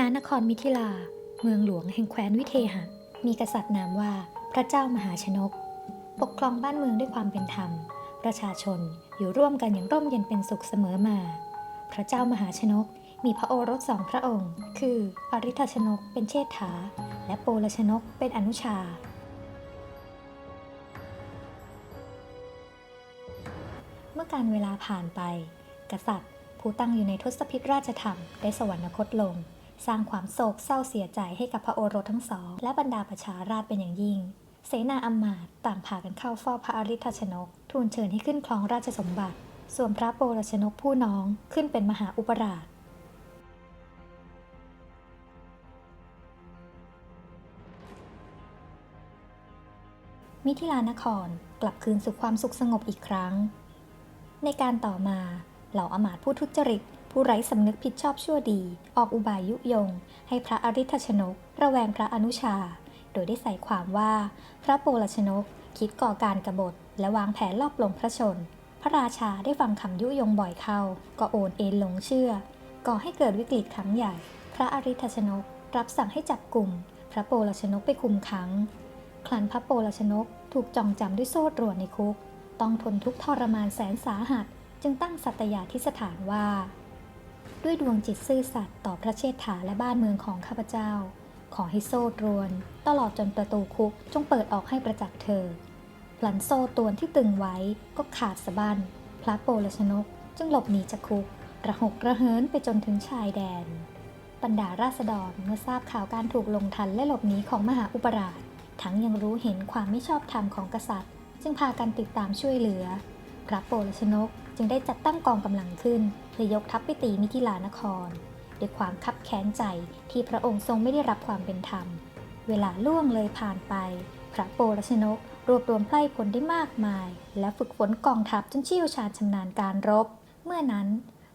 ณนครมิถิลา เมืองหลวงแห่งแคว้นวิเทหะ มีกษัตริย์นามว่าพระเจ้ามหาชนก ปกครองบ้านเมืองด้วยความเป็นธรรม ประชาชนอยู่ร่วมกันอย่างร่มเย็นเป็นสุขเสมอมา พระเจ้ามหาชนกมีพระโอรสสองพระองค์ คืออริธชนกเป็นเชษฐา และโปลชนกเป็นอนุชา เมื่อการเวลาผ่านไป กษัตริย์ผู้ตั้งอยู่ในทศพิธราชธรรมได้สวรรคตลง สร้างความโศกเศร้าเสียใจให้กับพระโอรสทั้งสอง และบรรดาประชาราษฎรเป็นอย่างยิ่ง เสนาอำมาตย์ต่างพากันเข้าเฝ้าพระอริธชนก ทูลเชิญให้ขึ้นครองราชสมบัติ ส่วนพระโปรชนกผู้น้องขึ้นเป็นมหาอุปราชมิถิลานครกลับคืนสู่ความสุขสงบอีกครั้ง ในการต่อมาเหล่าอำมาตย์ผู้ทุจริต ผู้ไร้สำนึกผิดชอบชั่วดี ออกอุบายยุยง ให้พระอริธชนก ระแวงพระอนุชา โดยได้ใส่ความว่า พระโปลชนก คิดก่อการกรบฏ และวางแผนลอบปลงพระชน พระราชาได้ฟังคำยุยงบ่อยเข้า ก็โอนเอ็นหลงเชื่อ ก่อให้เกิดวิกฤตครั้งใหญ่ พระอริธชนก รับสั่งให้จับกลุ่ม พระโปลชนกไปคุมขัง คลันพระโปลชนกถูกจองจำด้วยโซ่ตรวนในคุก ต้องทนทุกข์ทรมานแสนสาหัส จึงตั้งสัตยาธิสถานว่า ด้วยดวงจิตซื่อสัตย์ต่อพระเชษฐาและบ้านเมืองของข้าพเจ้า ขอให้โซ่ตรวน ตลอดจนประตูคุกจงเปิดออกให้ประจักษ์เธอพลันโซ่ตรวนที่ตึงไว้ก็ขาดสะบั้นพระโปลชนกจึงหลบหนีจากคุก ระหกระเหินไปจนถึงชายแดน บรรดาราษฎรเมื่อทราบข่าวการถูกลงทันและหลบหนีของมหาอุปราช ทั้งยังรู้เห็นความไม่ชอบธรรมของกษัตริย์ จึงพากันติดตามช่วยเหลือ พระโปลชนก จึงได้จัดตั้งกองกำลังขึ้น เพื่อยกทัพไปตีมิถิลานคร ด้วยความคับแค้นใจที่พระองค์ทรงไม่ได้รับความเป็นธรรม เวลาล่วงเลยผ่านไป พระโปลชนกรวบรวมไพร่พลได้มากมาย และฝึกฝนกองทัพจนเชี่ยวชาญชำนาญการรบ เมื่อนั้น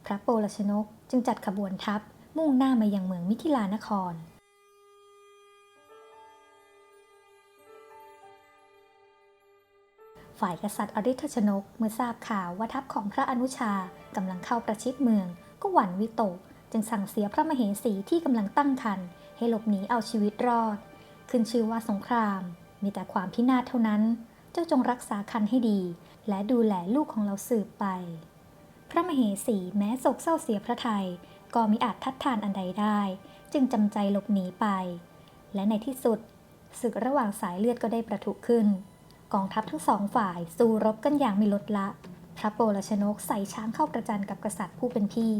พระโปลชนกจึงจัดขบวนทัพมุ่งหน้ามายังเมืองมิถิลานคร ฝ่ายกษัตริย์อริธชนกเมื่อทราบข่าวว่าทัพของพระอนุชากำลังเข้าประชิดเมือง ก็หวั่นวิตก จึงสั่งเสียพระมเหสีที่กำลังตั้งครรภ์ให้หลบหนีเอาชีวิตรอด ขึ้นชื่อว่าสงคราม มีแต่ความพินาศเท่านั้น เจ้าจงรักษาคันให้ดี และดูแลลูกของเราสืบไป พระมเหสีแม้โศกเศร้าเสียพระทัยก็มิอาจทัดทานอันใดได้ จึงจำใจหลบหนีไป และในที่สุดศึกระหว่างสายเลือดก็ได้ประทุขึ้น กองทัพทั้งสองฝ่ายสู้รบกันอย่างไม่ลดละ พระโปลชนกใส่ช้างเข้าประจันกับกษัตริย์ผู้เป็นพี่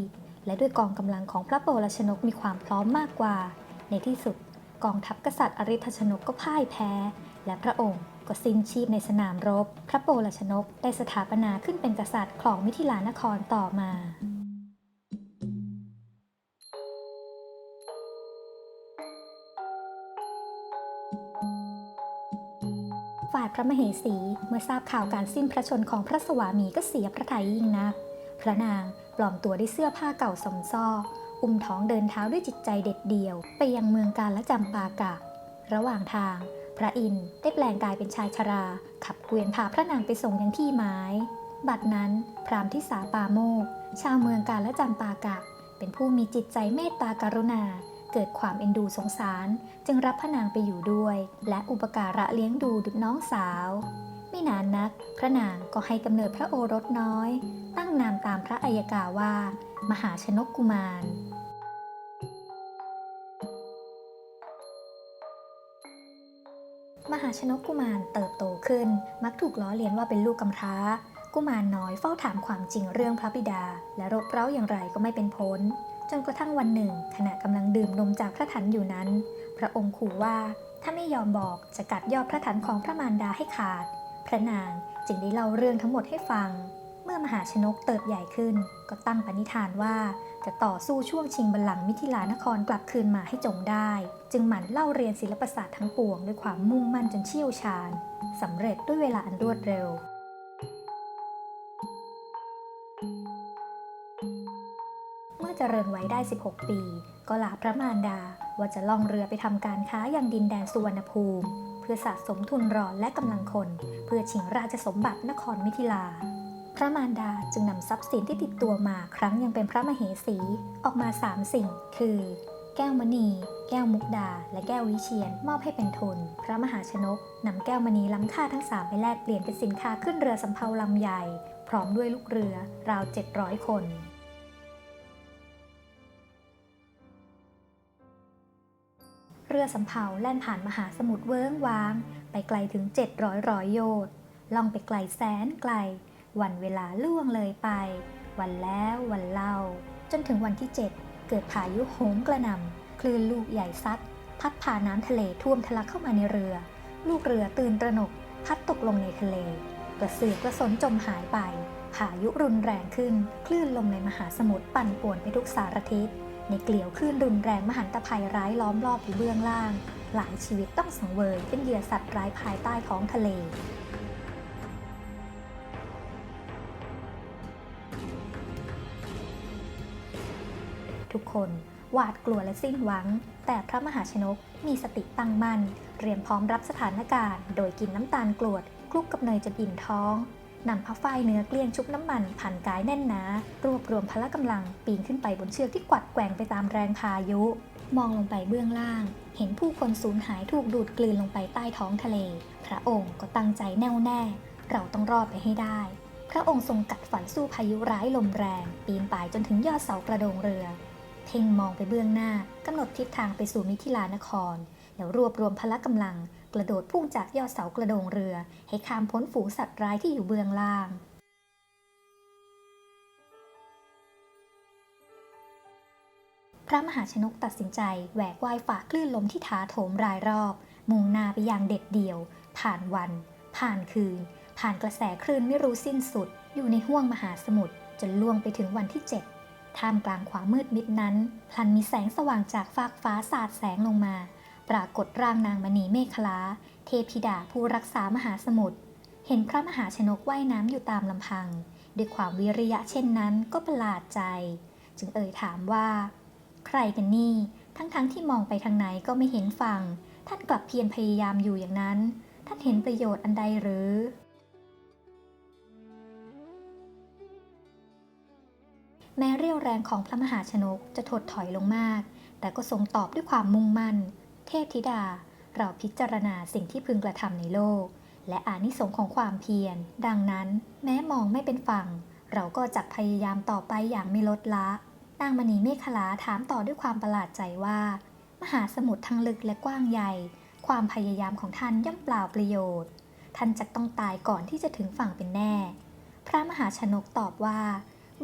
และด้วยกองกำลังของพระโปลชนกมีความพร้อมมากกว่า ในที่สุดกองทัพกษัตริย์อริธชนกก็พ่ายแพ้ และพระองค์ก็สิ้นชีพในสนามรบ พระโปลชนกได้สถาปนาขึ้นเป็นกษัตริย์ของมิถิลานครต่อมา พระมเหสีเมื่อทราบข่าวการสิ้นพระชนของพระสวามีก็เสียพระทัยยิ่งนัก พระนางปลอมตัวด้วยเสื้อผ้าเก่าสมซ้ออุ้มท้องเดินเท้าด้วยจิตใจเด็ดเดี่ยว ไปยังเมืองกาลและจำปากะ ระหว่างทาง พระอินทร์ได้แปลงกายเป็นชายชรา ขับเกวียนพาพระนางไปส่งยังที่หมาย บัดนั้นพรามทิสาปาโมกชาวเมืองกาลและจำปากะ เป็นผู้มีจิตใจเมตตากรุณา เกิดความเอ็นดูสงสาร จึงรับพระนางไปอยู่ด้วย และอุปการะเลี้ยงดูดุจน้องสาว ไม่นานนัก พระนางก็ให้กำเนิดพระโอรสน้อย ตั้งนามตามพระอัยกาว่า มหาชนกกุมารมหาชนกกุมารเติบโตขึ้น มักถูกล้อเลียนว่าเป็นลูกกำพร้า กุมารน้อยเฝ้าถามความจริงเรื่องพระบิดา และรบเร้าอย่างไรก็ไม่เป็นพ้น จนกระทั่งวันหนึ่ง ขณะกำลังดื่มนมจากพระถันอยู่นั้น พระองค์ขู่ว่าถ้าไม่ยอมบอกจะกัดยอดพระถันของพระมารดาให้ขาด พระนางจึงได้เล่าเรื่องทั้งหมดให้ฟัง เมื่อมหาชนกเติบใหญ่ขึ้น ก็ตั้งปณิธานว่าจะต่อสู้ช่วงชิงบัลลังก์มิถิลานครกลับคืนมาให้จงได้ จึงหมั่นเล่าเรียนศิลปศาสตร์ทั้งปวงด้วยความมุ่งมั่นจนเชี่ยวชาญสำเร็จด้วยเวลาอันรวดเร็ว เมื่อเจริญไว้ได้ 16 ปี ก็ลาพระมารดาว่าจะล่องเรือไปทำการค้ายังดินแดนสุวรรณภูมิ เพื่อสะสมทุนรอนและกำลังคน เพื่อชิงราชสมบัตินครมิถิลา พระมารดาจึงนำทรัพย์สินที่ติดตัวมาครั้งยังเป็นพระมเหสีออกมาสามสิ่ง คือ แก้วมณี แก้วมุกดา และแก้ววิเชียนมอบให้เป็นทุน พระมหาชนกนำแก้วมณีล้ำค่าทั้งสามไปแลกเปลี่ยนเป็นสินค้าขึ้นเรือสำเภาลำใหญ่ พร้อมด้วยลูกเรือราว 700 คน เรือสำเภาแล่นผ่านมหาสมุทรเวิ้งว้าง ไปไกลถึง 700ร้อยโยชน์ล่องไปไกลแสนไกล วันเวลาล่วงเลยไป วันแล้ววันเล่า จนถึงวันที่ 7 เกิดพายุโหมกระหน่ำคลื่นลูกใหญ่ซัด พัดพาน้ำทะเลท่วมทะลักเข้ามาในเรือ ลูกเรือตื่นตระหนก พัดตกลงในทะเล กระเสือกกระสนจมหายไปพายุรุนแรงขึ้น คลื่นลมในมหาสมุทรปั่นป่วนไปทุกสารทิศ ในเกลียวคลื่นรุนแรงมหันตภัยร้ายล้อมรอบอยู่เบื้องล่าง หลายชีวิตต้องสังเวยเป็นเหยื่อสัตว์ร้ายภายใต้ท้องทะเลทุกคนหวาดกลัวและสิ้นหวัง แต่พระมหาชนกมีสติตั้งมั่นเตรียมพร้อมรับสถานการณ์ โดยกินน้ำตาลกรวดคลุกกับเนยจนอิ่มท้อง นำผ้าฝ้ายเนื้อเกลี้ยงชุบน้ำมันผ่านกายแน่นหนารวบรวมพละกำลังปีนขึ้นไปบนเชือกที่กวัดแกว่งไปตามแรงพายุ มองลงไปเบื้องล่าง เห็นผู้คนสูญหายถูกดูดกลืนลงไปใต้ท้องทะเล พระองค์ก็ตั้งใจแน่วแน่ เราต้องรอดไปให้ได้ พระองค์ทรงกัดฝันสู้พายุร้ายลมแรง ปีนป่ายจนถึงยอดเสากระโดงเรือ เพ่งมองไปเบื้องหน้ากำหนดทิศทางไปสู่มิถิลานครแล้วรวบรวมพละกำลัง กระโดดพุ่งจากยอดเสากระโดงเรือ ให้ข้ามพ้นฝูงสัตว์ร้ายที่อยู่เบื้องล่าง พระมหาชนกตัดสินใจแหวกว่ายฝ่าคลื่นลมที่ท้าโถมรายรอบ มุ่งหน้าไปอย่างเด็ดเดี่ยว ผ่านวัน ผ่านคืน ผ่านกระแสคลื่นไม่รู้สิ้นสุด อยู่ในห้วงมหาสมุทรจนล่วงไปถึงวันที่ 7ท่ามกลางความมืดมิดนั้น พลันมีแสงสว่างจากฟากฟ้าสาดแสงลงมา ปรากฏร่างนางมณีเมฆลา เทพิดาผู้รักษามหาสมุทร เห็นพระมหาชนกว่ายน้ำอยู่ตามลำพัง ด้วยความวิริยะเช่นนั้นก็ประหลาดใจ จึงเอ่ยถามว่า ใครกันนี่ ทั้งๆทที่มองไปทางไหนก็ไม่เห็นฝั่ง ท่านกลับเพียรพยายามอยู่อย่างนั้น ท่านเห็นประโยชน์อันใดหรือแม้เรี่ยวแรงของพระมหาชนกจะถดถอยลงมาก แต่ก็ทรงตอบด้วยความมุ่งมั่น เทพธิดา เราพิจารณาสิ่งที่พึงกระทำในโลก และอานิสงส์ของความเพียร ดังนั้น แม้มองไม่เป็นฝั่ง เราก็จะพยายามต่อไปอย่างไม่ลดละ นางมณีเมฆลาถามต่อด้วยความประหลาดใจว่า มหาสมุทรทั้งลึกและกว้างใหญ่ ความพยายามของท่านย่อมเปล่าประโยชน์ ท่านจะต้องตายก่อนที่จะถึงฝั่งเป็นแน่ พระมหาชนกตอบว่า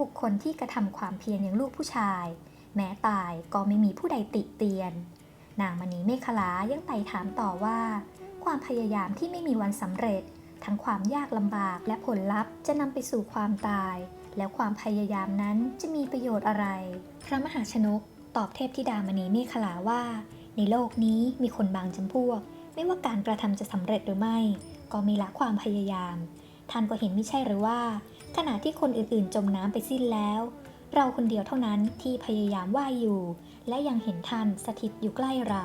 บุคคลที่กระทำความเพียรอย่างลูกผู้ชาย แม้ตายก็ไม่มีผู้ใดติเตียน นางมณีเมฆลายังไต่ถามต่อว่า ความพยายามที่ไม่มีวันสำเร็จ ทั้งความยากลำบากและผลลัพธ์จะนำไปสู่ความตาย แล้วความพยายามนั้นจะมีประโยชน์อะไร พระมหาชนกตอบเทพธิดามณีเมฆลาว่า ในโลกนี้มีคนบางจำพวก ไม่ว่าการกระทำจะสำเร็จหรือไม่ ก็มีละความพยายาม ท่านก็เห็นไม่ใช่หรือว่า ขณะที่คนอื่นๆ จมน้ำไปสิ้นแล้ว เราคนเดียวเท่านั้นที่พยายามว่ายอยู่ และยังเห็นท่านสถิตอยู่ใกล้เรา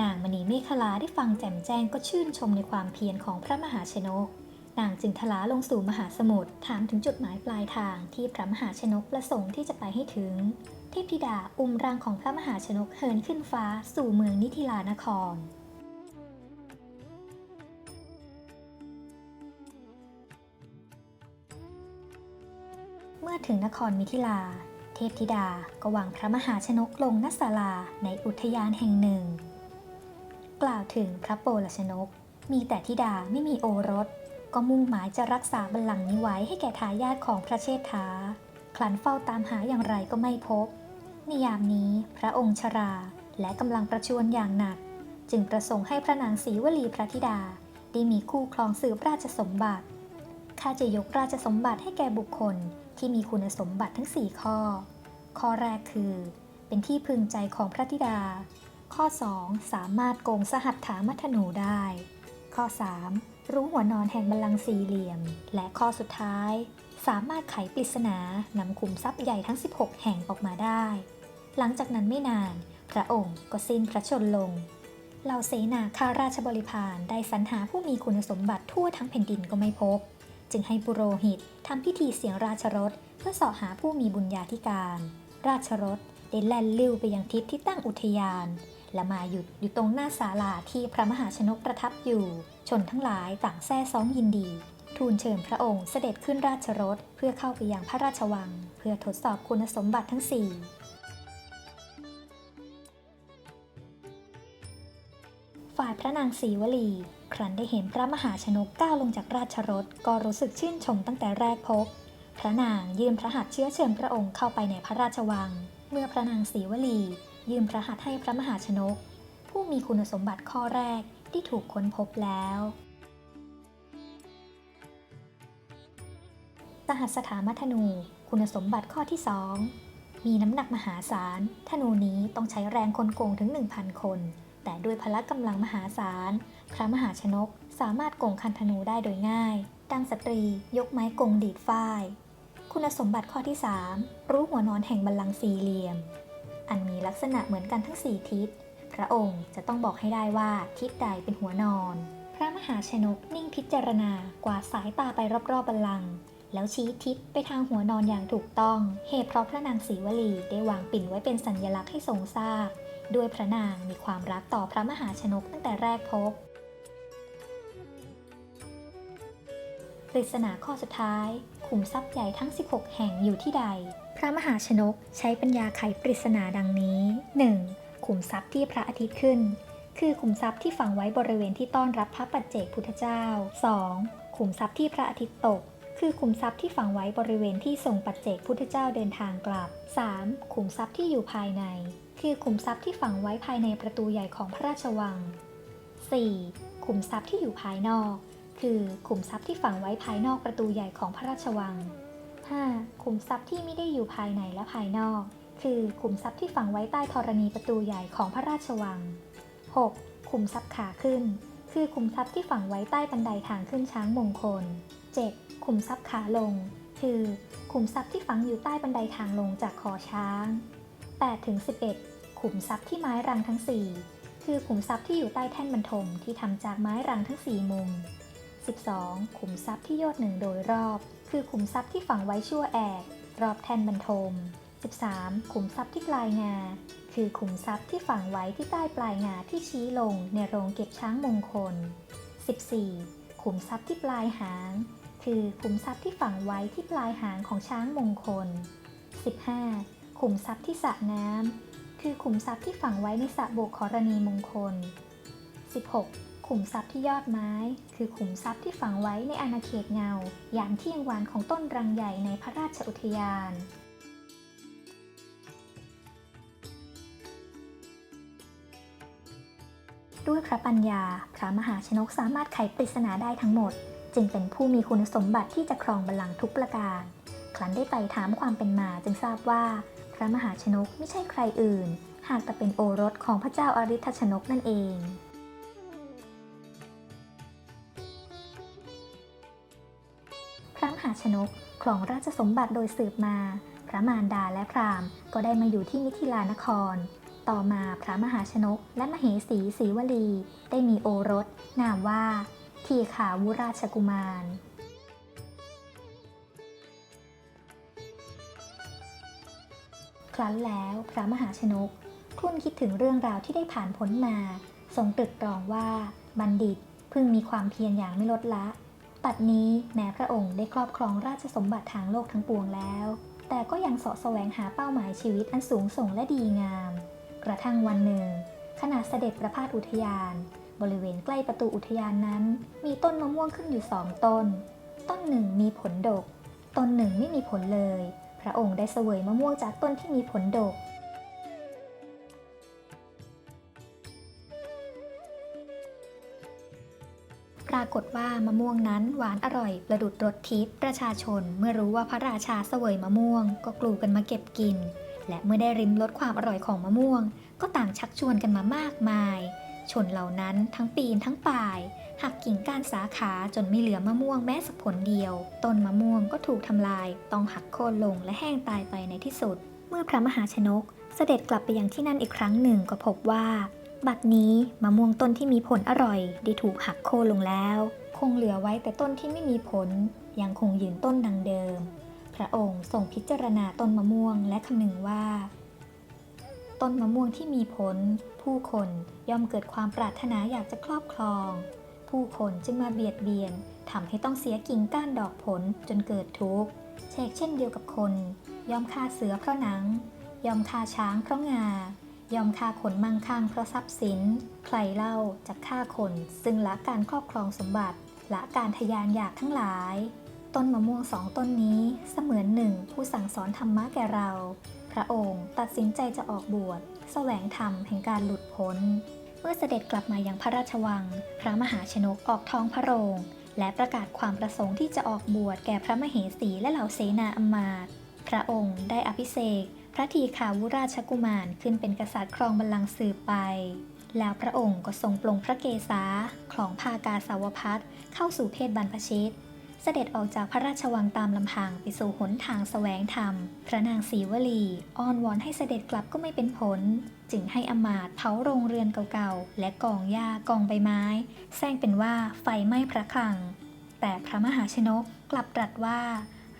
นางมณีเมฆลาได้ฟังแจ่มแจ้งก็ชื่นชมในความเพียรของพระมหาชนก นางจึงทลาลงสู่มหาสมุทรถามถึงจุดหมายปลายทางที่พระมหาชนกประสงค์ที่จะไปให้ถึง เทพธิดาอุ้มร่างของพระมหาชนกเหินขึ้นฟ้าสู่เมืองนิธิลานคร เมื่อถึงนครมิถิลา เทพธิดาก็วางพระมหาชนกลงณศาลาในอุทยานแห่งหนึ่ง กล่าวถึงพระโปลชนก มีแต่ธิดาไม่มีโอรส ก็มุ่งหมายจะรักษาบัลลังก์นี้ไว้ให้แก่ทายาทของพระเชษฐา คลันเฝ้าตามหาอย่างไรก็ไม่พบ ในยามนี้พระองค์ชราและกำลังประชวรอย่างหนัก จึงประสงค์ให้พระนางศรีวลีพระธิดาได้มีคู่ครองสืบราชสมบัติข้าจะยกราชสมบัติให้แก่บุคคล ที่มีคุณสมบัติทั้ง 4 ข้อ ข้อแรกคือ เป็นที่พึงใจของพระธิดา ข้อ 2 สามารถโกงสหัตถามัทนูได้ ข้อ 3 รู้หัวนอนแห่งบัลลังก์สี่เหลี่ยม และข้อสุดท้าย สามารถไขปริศนานำขุมทรัพย์ใหญ่ทั้ง 16 แห่งออกมาได้ หลังจากนั้นไม่นาน พระองค์ก็สิ้นพระชนม์ลงเหล่าเสนาข้าราชบริพารได้สรรหาผู้มีคุณสมบัติทั่วทั้งแผ่นดินก็ไม่พบ จึงให้ปุโรหิตทำพิธีเสียงราชรถ เพื่อเสาะหาผู้มีบุญญาธิการ ราชรถได้แล่นลิ้วไปยังทิศที่ตั้งอุทยาน และมาหยุดอยู่ตรงหน้าศาลาที่พระมหาชนกประทับอยู่ ชนทั้งหลายต่างแซ่ซ้องยินดี ทูลเชิญพระองค์เสด็จขึ้นราชรถเพื่อเข้าไปยังพระราชวัง เพื่อทดสอบคุณสมบัติทั้งสี่ ฝ่ายพระนางศรีวลี ครั้นได้เห็นพระมหาชนกก้าวลงจากราชรถก็รู้สึกชื่นชมตั้งแต่แรกพบ พระนางยื่นพระหัตถ์เชื้อเชิญพระองค์เข้าไปในพระราชวัง เมื่อพระนางศรีวลี ยื่นพระหัตถ์ให้พระมหาชนก ผู้มีคุณสมบัติข้อแรกที่ถูกค้นพบแล้วสหัสถามัธนู คุณสมบัติข้อที่ 2 มีน้ำหนักมหาศาล ธนูนี้ต้องใช้แรงคนโกงถึง 1,000 คน แต่ด้วยพละกำลังมหาศาล พระมหาชนกสามารถกงคันธนูได้โดยง่าย ดังสตรียกไม้กงดีดฝ้าย คุณสมบัติข้อที่ 3 รู้หัวนอนแห่งบัลลังก์สี่เหลี่ยม อันมีลักษณะเหมือนกันทั้งสี่ทิศ พระองค์จะต้องบอกให้ได้ว่าทิศใดเป็นหัวนอน พระมหาชนกนิ่งพิจารณากวาดสายตาไปรอบๆบัลลังก์แล้วชี้ทิศไปทางหัวนอนอย่างถูกต้อง เหตุเพราะพระนางศรีวลีได้วางปิ่นไว้เป็นสัญลักษณ์ให้ทรงทราบ ด้วยพระนางมีความรักต่อพระมหาชนกตั้งแต่แรกพบปริศนาข้อสุดท้ายขุมทรัพย์ใหญ่ทั้ง 16 แห่งอยู่ที่ใด พระมหาชนกใช้ปัญญาไขปริศนาดังนี้ 1. ขุมทรัพย์ที่พระอาทิตย์ขึ้น คือขุมทรัพย์ที่ฝังไว้บริเวณที่ต้อนรับพระปัจเจกพุทธเจ้า 2. ขุมทรัพย์ที่พระอาทิตย์ตก คือขุมทรัพย์ที่ฝังไว้บริเวณที่ส่งปัจเจกพุทธเจ้าเดินทางกลับ 3. ขุมทรัพย์ที่อยู่ภายใน คือขุมทรัพย์ที่ฝังไว้ภายในประตูใหญ่ของพระราชวัง 4. ขุมทรัพย์ที่อยู่ภายนอก คือขุมทรัพย์ที่ฝังไว้ภายนอกประตูใหญ่ของพระราชวัง 5. ขุมทรัพย์ที่ไม่ได้อยู่ภายในและภายนอก คือขุมทรัพย์ที่ฝังไว้ใต้ธรณีประตูใหญ่ของพระราชวัง 6. ขุมทรัพย์ขาขึ้น คือขุมทรัพย์ที่ฝังไว้ใต้บันไดทางขึ้นช้างมงคล 7. ขุมทรัพย์ขาลง คือขุมทรัพย์ที่ฝังอยู่ใต้บันไดทางลงจากคอช้าง8ถึง11 ขุมทรัพย์ที่ไม้รังทั้ง 4 คือขุมทรัพย์ที่อยู่ใต้แท่นบรรทมที่ทำจากไม้รังทั้ง 4 มุม 12. ขุมทรัพย์ที่ยอดหนึ่งโดยรอบ คือขุมทรัพย์ที่ฝังไว้ชั่วแอก รอบแท่นบรรทม 13. ขุมทรัพย์ที่ปลายงา คือขุมทรัพย์ที่ฝังไว้ที่ใต้ปลายงาที่ชี้ลงในโรงเก็บช้างมงคล 14. ขุมทรัพย์ที่ปลายหาง คือขุมทรัพย์ที่ฝังไว้ที่ปลายหางของช้างมงคล 15. ขุมทรัพย์ที่สระน้ำ คือขุมทรัพย์ที่ฝังไว้ในสระโบกขรณีมงคล 16. ขุมทรัพย์ที่ยอดไม้ คือขุมทรัพย์ที่ฝังไว้ในอาณาเขตเงา อย่างที่ยงวานของต้นรังใหญ่ในพระราชอุทยาน ด้วยพระปัญญา พระมหาชนกสามารถไขปริศนาได้ทั้งหมด จึงเป็นผู้มีคุณสมบัติที่จะครองบัลลังก์ทุกประการ ครั้นได้ไต่ถามความเป็นมาจึงทราบว่า ระมหาชนกไม่ใช่ใครอื่น หากแต่เป็นโอรสของพระเจ้าอาริธชนกนั่นเองพระมหาชนกครองราชสมบัติโดยสืบมา พระมารดาและพราหมณ์ก็ได้มาอยู่ที่มิถิลานคร ต่อมาพระมหาชนกและมเหสีศรีวลี ได้มีโอรส นามว่า ทีขาวุราชกุมาร รั้นแล้วพระมหาชนกครุ่นคิดถึงเรื่องราวที่ได้ผ่านพ้นมาทรงตรึกตรองว่าบัณฑิตพึงมีความเพียรอย่างไม่ลดละปัดนี้แม้พระองค์ได้ครอบครองราชสมบัติทางโลกทั้งปวงแล้ว แต่ก็ยังเสาะแสวงหาเป้าหมายชีวิตอันสูงส่งและดีงาม กระทั่งวันหนึ่งขณะเสด็จประพาสอุทยาน บริเวณใกล้ประตูอุทยานนั้น มีต้นมะม่วงขึ้นอยู่สองต้น ต้นหนึ่งมีผลดก ต้นหนึ่งไม่มีผลเลย พระองค์ได้เสวยมะม่วงจากต้นที่มีผลดก ปรากฏว่ามะม่วงนั้นหวานอร่อยประดุดรสทิพย์ประชาชนเมื่อรู้ว่าพระราชาเสวยมะม่วง ก็กลูกันมาเก็บกิน และเมื่อได้ริมรสความอร่อยของมะม่วง ก็ต่างชักชวนกันมามากมาย ชนเหล่านั้นทั้งปีนทั้งป่าย หักกิ่งก้านสาขาจนไม่เหลือมะม่วงแม้สักผลเดียว ต้นมะม่วงก็ถูกทำลาย ต้องหักโค่นลงและแห้งตายไปในที่สุด เมื่อพระมหาชนก เสด็จกลับไปยังที่นั่นอีกครั้งหนึ่งก็พบว่า บัดนี้มะม่วงต้นที่มีผลอร่อย ได้ถูกหักโค่นลงแล้ว คงเหลือไว้แต่ต้นที่ไม่มีผล ยังคงยืนต้นดังเดิม พระองค์ทรงพิจารณาต้นมะม่วงและคำนึงว่าต้นมะม่วงที่มีผล ผู้คนย่อมเกิดความปรารถนาอยากจะครอบครอง ผู้คนจึงมาเบียดเบียนทำให้ต้องเสียกิ่งก้านดอกผลจนเกิดทุกข์เชกเช่นเดียวกับคน ยอมฆ่าเสือเพราะหนัง ยอมฆ่าช้างเพราะงา ยอมฆ่าคนมั่งคั่งเพราะทรัพย์สิน ใครเล่าจะฆ่าคนซึ่งละการครอบครองสมบัติ ละการทะยานอยากทั้งหลาย ต้นมะม่วงสองต้นนี้เสมือนหนึ่งผู้สั่งสอนธรรมะแก่เรา พระองค์ตัดสินใจจะออกบวชแสวงธรรมแห่งการหลุดพ้น เมื่อเสด็จกลับมายังพระราชวัง พระมหาชนกออกท้องพระโรง และประกาศความประสงค์ที่จะออกบวชแก่พระมเหสีและเหล่าเสนาอำมาตย์พระองค์ได้อภิเษกพระทีขาวุราชกุมารขึ้นเป็นกษัตริย์ครองบัลลังก์สืบไป แล้วพระองค์ก็ทรงปลงพระเกศาคลองพากาสาวพัฒเข้าสู่เพศบรรพชิต เสด็จออกจากพระราชวังตามลำพังไปสู่หนทางแสวงธรรม พระนางศรีวลี อ้อนวอนให้เสด็จกลับก็ไม่เป็นผล จึงให้อมาตเผาโรงเรือนเก่าๆ และกองหญ้ากองใบไม้ แซงเป็นว่าไฟไหม้พระคลัง แต่พระมหาชนกกลับตรัสว่า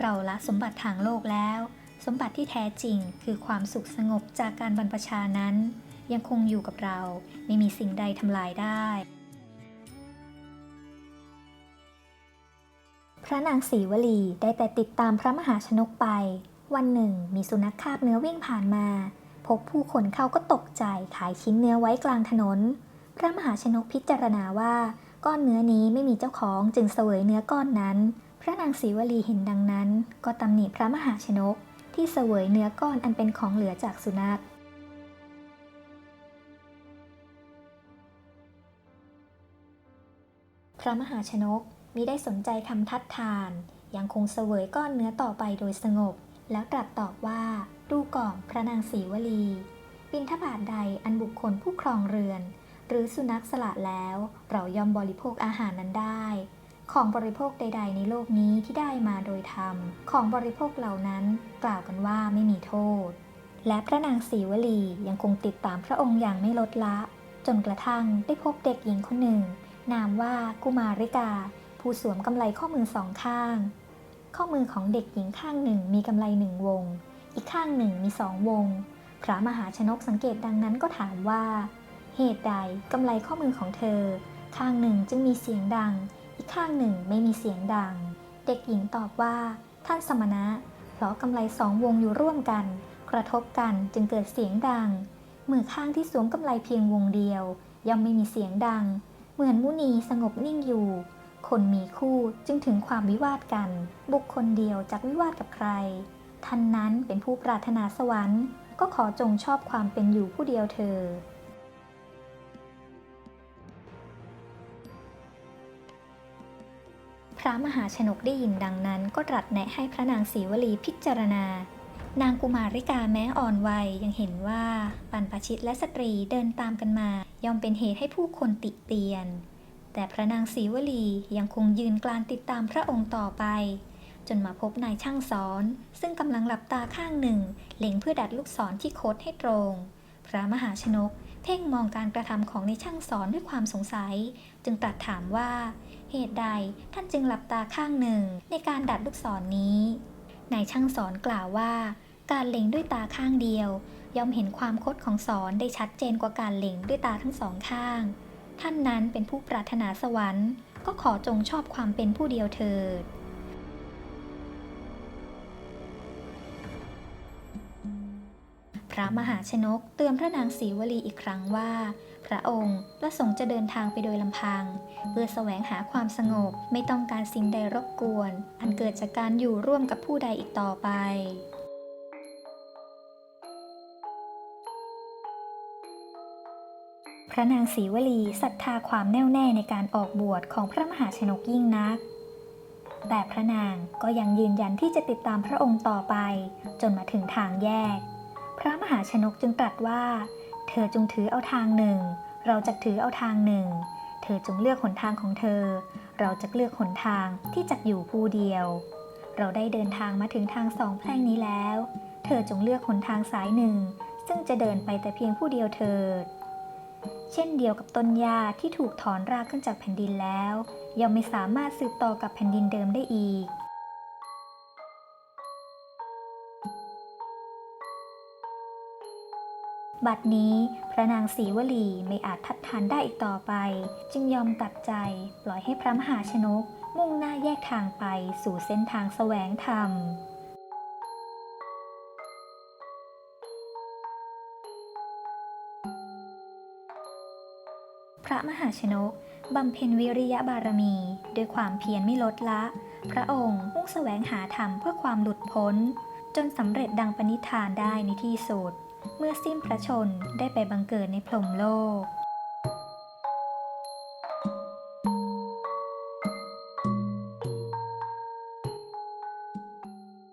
เราละสมบัติทางโลกแล้ว สมบัติที่แท้จริงคือความสุขสงบจากการบรรพชานั้น ยังคงอยู่กับเราไม่มีสิ่งใดทำลายได้ พระนางศรีวลีได้แต่ติดตามพระมหาชนกไป วันหนึ่ง มีสุนัขคาบเนื้อวิ่งผ่านมา พบผู้คนเข้าก็ตกใจขายชิ้นเนื้อไว้กลางถนน พระมหาชนกพิจารณาว่า ก้อนเนื้อนี้ไม่มีเจ้าของจึงเสวยเนื้อก้อนนั้น พระนางศรีวลีเห็นดังนั้น ก็ตำหนิพระมหาชนกที่เสวยเนื้อก้อนอันเป็นของเหลือจากสุนัขพระมหาชนก มิได้สนใจคำทัดทาน ยังคงเสวยก้อนเนื้อต่อไปโดยสงบ แล้วตรัสตอบว่า ดูก่อนพระนางศรีวลี บินทบาทใดอันบุคคลผู้ครองเรือน หรือสุนัขสละแล้ว เรายอมบริโภคอาหารนั้นได้ ของบริโภคใด ๆ ในโลกนี้ที่ได้มาโดยธรรม ของบริโภคเหล่านั้น กล่าวกันว่าไม่มีโทษ และพระนางศรีวลียังคงติดตามพระองค์อย่างไม่ลดละ จนกระทั่งได้พบเด็กหญิงคนหนึ่ง นามว่ากุมาริกา ผู้สวมกำไลข้อมือสองข้าง ข้อมือของเด็กหญิงข้างหนึ่งมีกำไลหนึ่งวง อีกข้างหนึ่งมีสองวง พระมหาชนกสังเกตดังนั้นก็ถามว่า เหตุใดกำไลข้อมือของเธอ ข้างหนึ่งจึงมีเสียงดัง อีกข้างหนึ่งไม่มีเสียงดัง เด็กหญิงตอบว่า ท่านสมณะ เพราะกำไลสองวงอยู่ร่วมกัน กระทบกันจึงเกิดเสียงดัง มือข้างที่สวมกำไลเพียงวงเดียว ย่อมไม่มีเสียงดัง เหมือนมุนีสงบนิ่งอยู่ คนมีคู่จึงถึงความวิวาทกัน บุคคลเดียวจากวิวาทกับใคร ท่านนั้นเป็นผู้ปรารถนาสวรรค์ ก็ขอจงชอบความเป็นอยู่ผู้เดียวเธอ พระมหาชนกได้ยินดังนั้นก็ตรัสแนะให้พระนางศรีวลีพิจารณา นางกุมาริกาแม้อ่อนวัยยังเห็นว่าปันปชิตและสตรีเดินตามกันมา ย่อมเป็นเหตุให้ผู้คนติเตียน แต่พระนางศรีวลียังคงยืนกลานติดตามพระองค์ต่อไป จนมาพบนายช่างสอน ซึ่งกำลังหลับตาข้างหนึ่ง เล็งเพื่อดัดลูกศรที่โคดให้ตรง พระมหาชนก เพ่งมองการกระทำของนายช่างสอนด้วยความสงสัย จึงตรัสถามว่า เหตุใดท่านจึงหลับตาข้างหนึ่งในการดัดลูกศรนนี้นายช่างสอนกล่าวว่า การเล็งด้วยตาข้างเดียว ย่อมเห็นความคดของสอนได้ชัดเจนกว่าการเล็งด้วยตาทั้งสองข้าง ท่านนั้นเป็นผู้ปรารถนาสวรรค์ ก็ขอจงชอบความเป็นผู้เดียวเถิด พระมหาชนกเตือนพระนางศรีวลีอีกครั้งว่า พระองค์ประสงค์จะเดินทางไปโดยลำพัง เพื่อแสวงหาความสงบไม่ต้องการสิ่งใดรบกวน อันเกิดจากการอยู่ร่วมกับผู้ใดอีกต่อไป ระนางศรีวลีศรัทธาความแน่วแน่ในการออกบวชของพระมหาชนกยิ่งนัก แต่พระนางก็ยังยืนยันที่จะติดตามพระองค์ต่อไป จนมาถึงทางแยก พระมหาชนกจึงตรัสว่า เธอจงถือเอาทางหนึ่ง เราจะถือเอาทางหนึ่ง เธอจงเลือกหนทางของเธอ เราจะเลือกหนทางที่จะอยู่ผู้เดียว เราได้เดินทางมาถึงทางสองแพร่งนี้แล้ว เธอจงเลือกหนทางสายหนึ่ง ซึ่งจะเดินไปแต่เพียงผู้เดียวเถิด เช่นเดียวกับต้นยาที่ถูกถอนรากขึ้นจากแผ่นดินแล้ว ยังไม่สามารถสืบต่อกับแผ่นดินเดิมได้อีก บัดนี้พระนางศรีวลีไม่อาจทัดทานได้อีกต่อไป จึงยอมตัดใจปล่อยให้พระมหาชนก มุ่งหน้าแยกทางไปสู่เส้นทางแสวงธรรม ระมหาชนกบำเพ็ญวิริยบารมี ด้วยความเพียรไม่ลดละ พระองค์มุ่งแสวงหาธรรมเพื่อความหลุดพ้น จนสำเร็จดังปณิธานได้ในที่สุด เมื่อสิ้นพระชนได้ไปบังเกิดในพรหมโลก